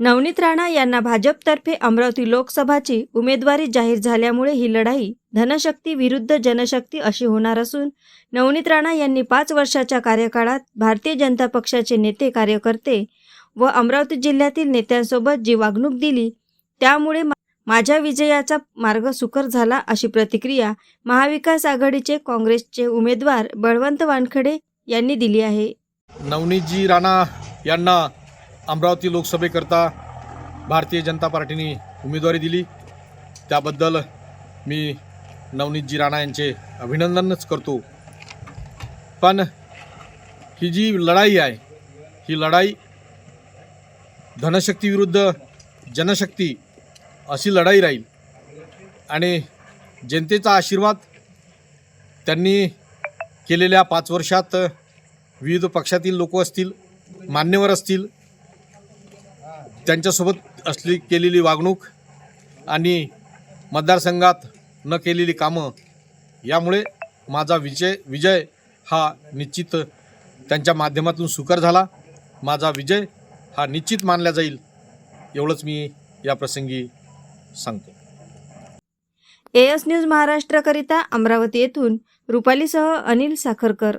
नवनीत राणा यांना भाजपतर्फे अमरावती लोकसभाची उमेदवारी जाहीर झाल्यामुळे ही लढाई धनशक्ती विरुद्ध जनशक्ती अशी होणार असून नवनीत राणा यांनी पाच वर्षाच्या कार्यकाळात भारतीय जनता पक्षाचे नेते कार्यकर्ते व अमरावती जिल्ह्यातील नेत्यांसोबत जी वागणूक दिली त्यामुळे माझ्या विजयाचा मार्ग सुकर झाला अशी प्रतिक्रिया महाविकास आघाडीचे काँग्रेसचे उमेदवार बळवंत वानखडे यांनी दिली आहे. नवनीतजी राणा यांना अमरावती लोकसभेकरता भारतीय जनता पार्टीने उमेदवारी दिली. त्याबद्दल मी नवनीतजी राणा यांचे अभिनंदनच करतो. पण ही जी लढाई आहे ही लढाई धनशक्ती विरुद्ध जनशक्ती अशी लढाई राहील आणि जनतेचा आशीर्वाद त्यांनी केलेल्या पाच वर्षात विविध पक्षातील लोक असतील मान्यवर असतील त्यांच्यासोबत असली केलेली वागणूक आणि मतदारसंघात न केलेली कामं यामुळे माझा विजय विजय हा निश्चित त्यांच्या माध्यमातून सुकर झाला. माझा विजय हा निश्चित मानला जाईल एवढंच मी या प्रसंगी सांगतो. एस न्यूज महाराष्ट्राकरिता अमरावती येथून रुपालीसह अनिल साखरकर.